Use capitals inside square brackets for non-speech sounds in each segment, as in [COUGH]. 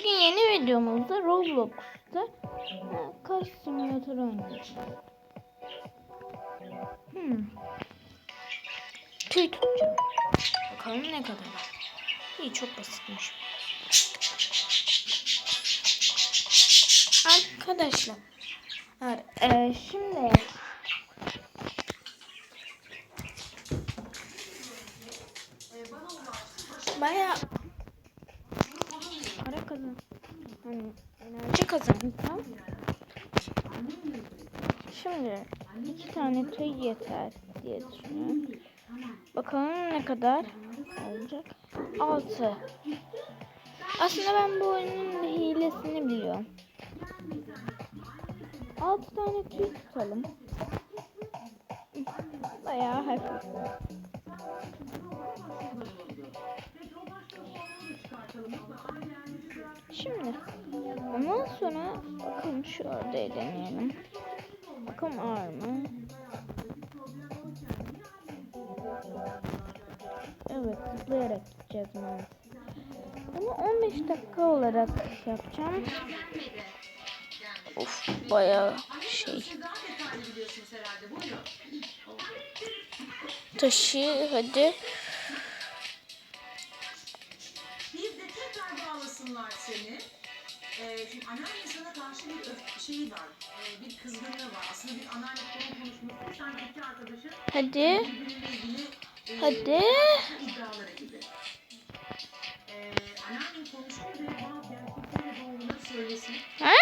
Bugün yeni videomuzda Roblox'ta e, kaş simülatörü oynayacağız. Hmm. Tüy tutacağım. Bakalım ne kadar. İyi çok basitmiş. Arkadaşlar. E, şimdi Baya para kazan. Hani enerji kazanacağım. Şimdi iki tane tüy yeter diye düşünüyorum. Bakalım ne kadar olacak. Altı. Aslında ben bu oyunun hilesini biliyorum. Altı tane tüy tutalım. Bayağı hafif. Şimdi ondan sonra bakalım şu ördeği deneyelim. Bakalım ağır mı? Evet zıplayarak gideceğiz maalesef. Bunu 15 dakika olarak yapacağım. Of bayağı şey. Taşı hadi. Bağlasınlar seni. Ee, şimdi anneanne sana karşı bir öf- şeyi var. Ee, bir kızgınlığı var. Aslında bir anneanne konu konuşması. Sanki iki arkadaşın Hadi. birbiriyle ilgili e, Hadi. iddiaları gibi. Ee, anneannen konuşuyor ve gerçekten ve doğruları söylesin. Ha?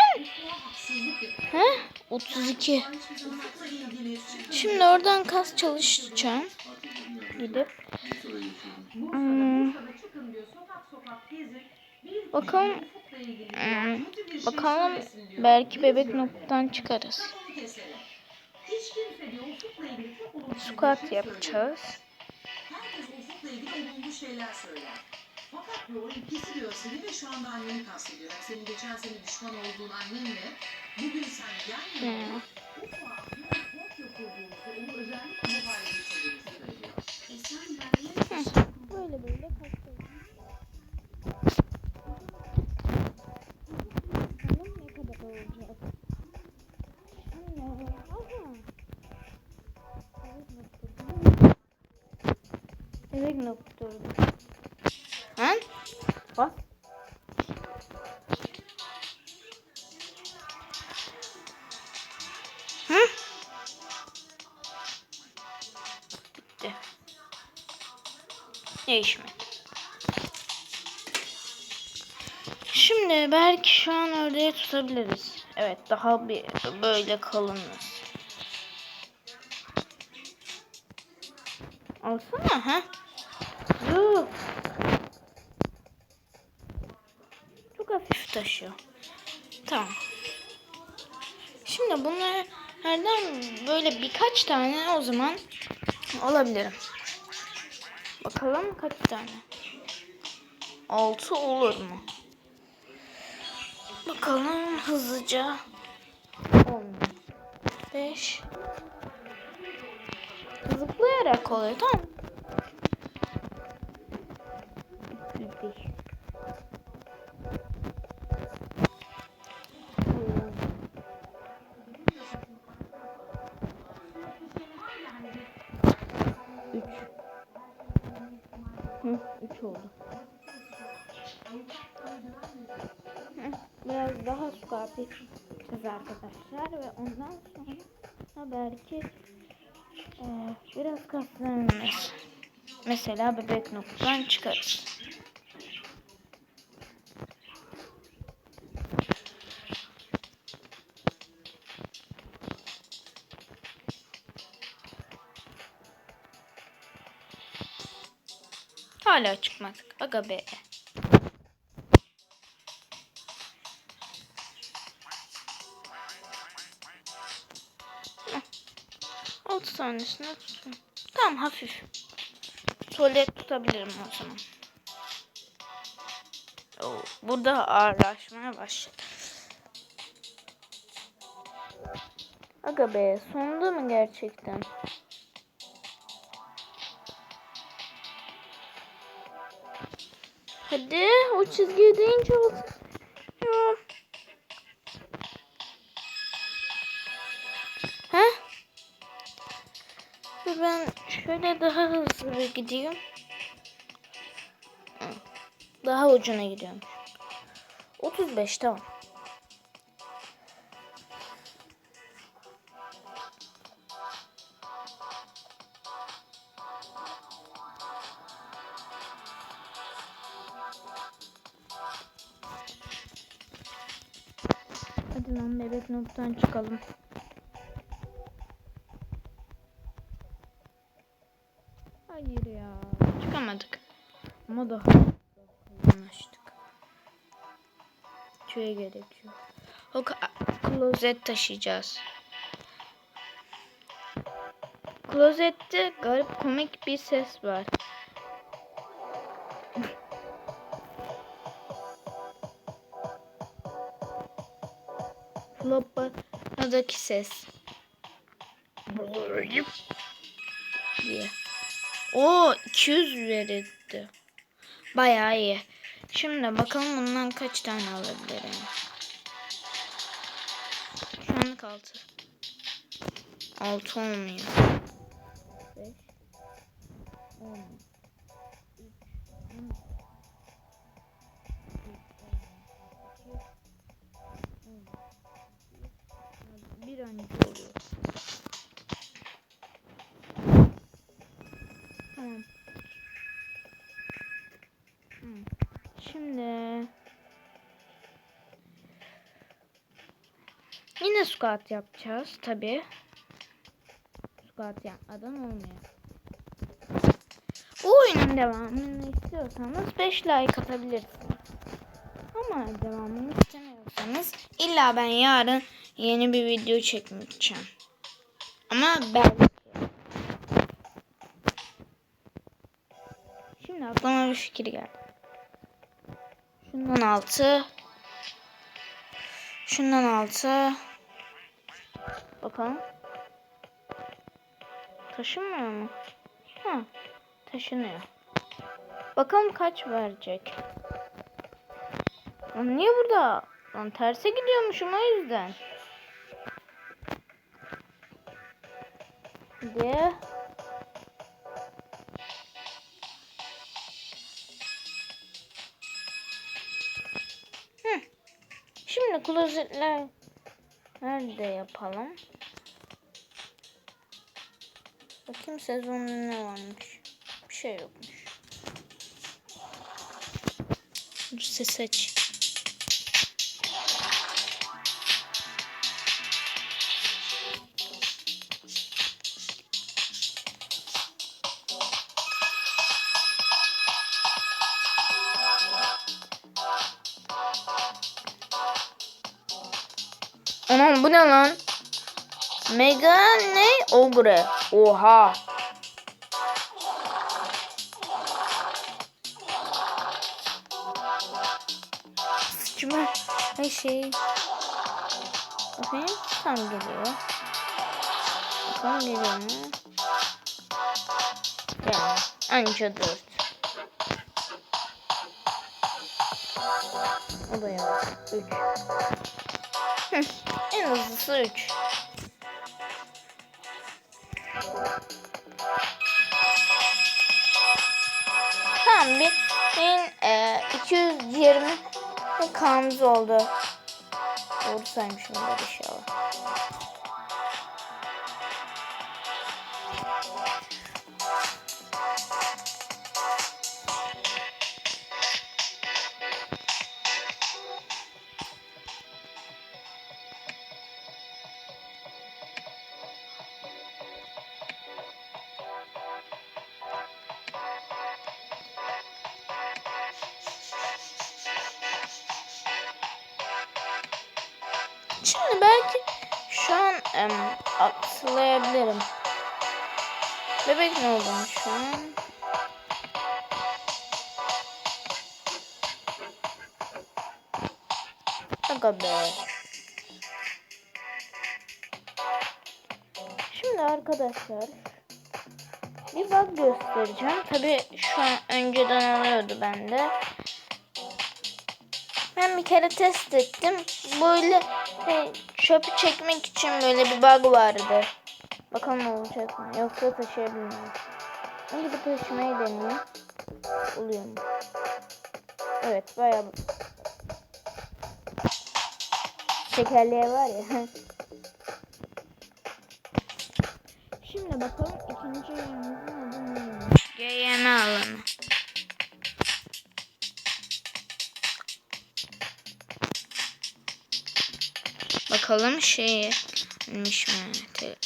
Bu haksızlık yapıyor. Ha? 32. Hiçbir zaman Ufuk'la ilgili Şimdi oradan kas çalışacağım. Gidip. Bursa'da çıkın diyor. Sokak sokak gezin. Bakalım. Hmm, bakalım belki bebek noktadan çıkarız. Squat yapacağız. Fakat o ikisi diyor seni ve şu anda anneni kastediyor. Yani senin geçen sene düşman olduğun annenle bugün sen gelmiyor. Hmm. Bebek noktaları. Ha? Bak. Hı? Bitti. Değişmedi. Şimdi belki şu an ördeği tutabiliriz. Evet daha bir böyle kalınız. Alsana ha. Yuh. Çok hafif taşıyor. Tamam. Şimdi bunlardan böyle birkaç tane o zaman alabilirim. Bakalım kaç tane. 6 olur mu? Bakalım hızlıca. 5 Zıplayarak oluyor tamam. Üç. Üç. Hı, üç oldu. Biraz daha su yapacağız arkadaşlar ve ondan sonra belki e, biraz kaslarımız mesela bebek noktadan çıkarız. Hala çıkmadık. Aga be. Heh. Altı tanesini tutun. Tamam hafif. Tuvalet tutabilirim o zaman. Oo, burada ağırlaşmaya başladı. Aga be sonunda mı gerçekten? Hadi o çizgiye olsun. Alamıyorum. Ha? Ben şöyle daha hızlı gideyim. Daha ucuna gidiyorum. 35 tamam. Noktadan çıkalım. Hayır ya. Çıkamadık. Ama daha anlaştık. Şuraya gerekiyor. O klozet taşıyacağız. Klozette garip komik bir ses var. Floppa'daki ses. diye. O 200 verildi. Bayağı iyi. Şimdi bakalım bundan kaç tane alabilirim. Şu anlık 6. 6 olmuyor. Bir önce oluyor. Tamam. Şimdi yine squat yapacağız tabi. Squat yapmadan olmuyor. Bu oyunun devamını istiyorsanız 5 like atabilirsiniz. Ama devamını istemiyorsanız illa ben yarın yeni bir video çekmeyeceğim. Ama belki. Şimdi aklıma bir fikir geldi. Şundan altı. Şundan altı. Bakalım. Taşınmıyor mu? Ha, taşınıyor. Bakalım kaç verecek. Lan niye burada? Lan terse gidiyormuşum o yüzden. Diye. Hı. Şimdi klozetler nerede yapalım? Bakayım sezonda ne varmış. Bir şey yokmuş. Dur ses Aman bu ne lan? Mega ne? Ogre. Oha. Sıçma. Her şey. Bakayım. Tam geliyor. Bakalım geliyor mu? Yani anca dört. O da yavaş. Üç. En hızlısı üç. Tamam bir benim e, 220 kanımız oldu. Doğru saymışım da inşallah. Şimdi belki şu an em, atlayabilirim. Bebek ne oldu şu an? Aga be. Şimdi arkadaşlar bir bug göstereceğim. Tabi şu an önceden oluyordu bende. Ben bir kere test ettim. Böyle e, çöpü çekmek için böyle bir bug vardı. Bakalım olacak mı? Yoksa taşıyabilir miyim? Önce bir taşımayı deneyeyim. Oluyor mu? Evet bayağı Şekerliğe var ya. [LAUGHS] Şimdi bakalım ikinci yerimizin adı neymiş? GYM alanı. Bakalım şey neymiş mi? Te.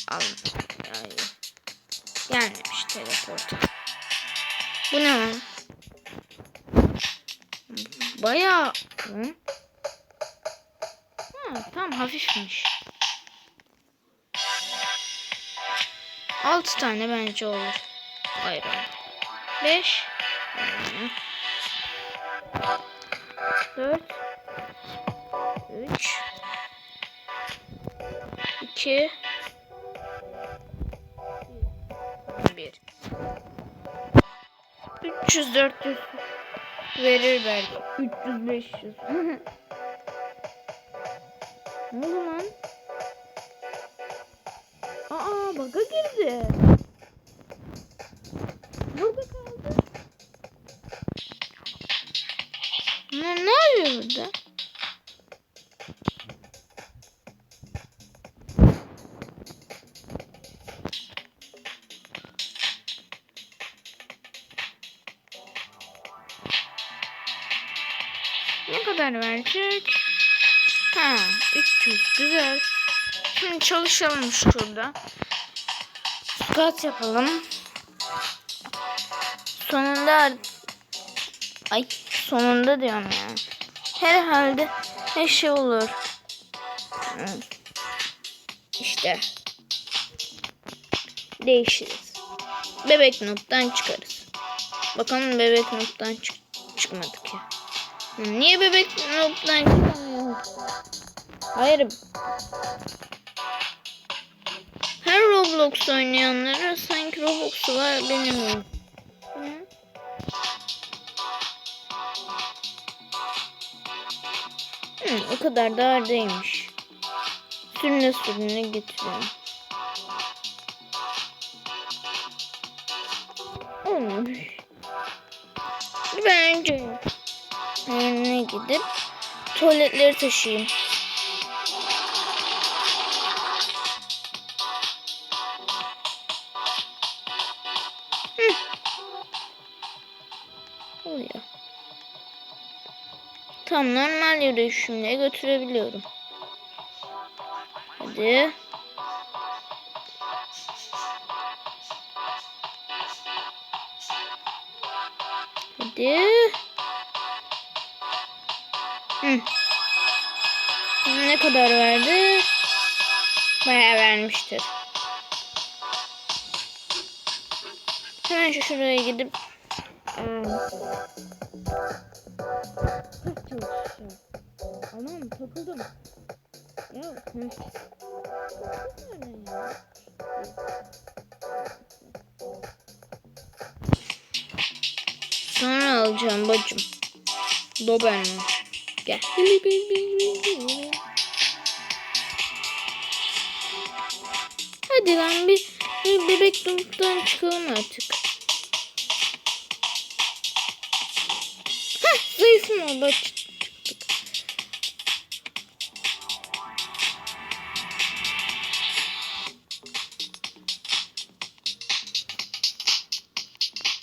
Gelmemiş teleport. Bu ne lan? Bayağı... Hı? Ha, tamam hafifmiş. 6 tane bence olur. Hayır. 5 4 3 2 1 300 400 verir belki. 300 500. [LAUGHS] ne oldu lan? Aa baga girdi. Ha, 300 güzel. Şimdi çalışalım şurada. Squat yapalım. Sonunda ay sonunda diyorum ya. Herhalde her şey olur. İşte değişiriz. Bebek nottan çıkarız. Bakalım bebek nottan çık çıkmadık ya. Niye bebek nottan çıkamıyoruz? Hayır. Her Roblox oynayanlara sanki Roblox'u var benim. Hı? Hı, o kadar da ardaymış. Sürüne sürüne getiriyorum. Olmuş. Ben önce yerine gidip tuvaletleri taşıyayım. Tam normal yürüyüşümle götürebiliyorum. Hadi. Hadi. Hı. Ne kadar verdi? Bayağı vermiştir. Hemen şu şuraya gidip. Çok çalışacağım. Anam takıldım. Ya. Hı. Nereden ya? Sonra alacağım bacım. Doberman. Gel. Hadi lan bir, bir bebek dumuktan çıkalım artık. Hah zayıfın orada çıktık.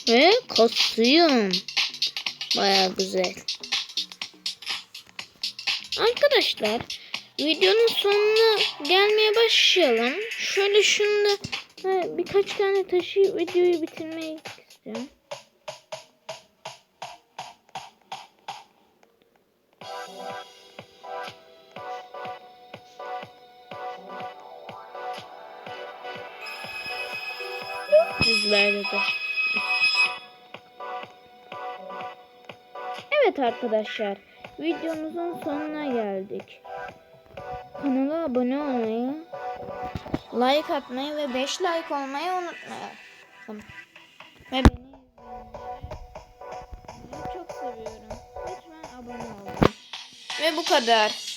Ve kasıyım. Baya güzel. Arkadaşlar videonun sonuna gelmeye başlayalım. Şöyle şunu da ha, birkaç tane taşıyıp videoyu bitirmeyi istiyorum. Evet arkadaşlar, videomuzun sonuna geldik. Kanala abone olmayı, like atmayı ve 5 like olmayı unutmayın. Ve beni izleyenleri çok seviyorum. Lütfen abone olun. Ve bu kadar.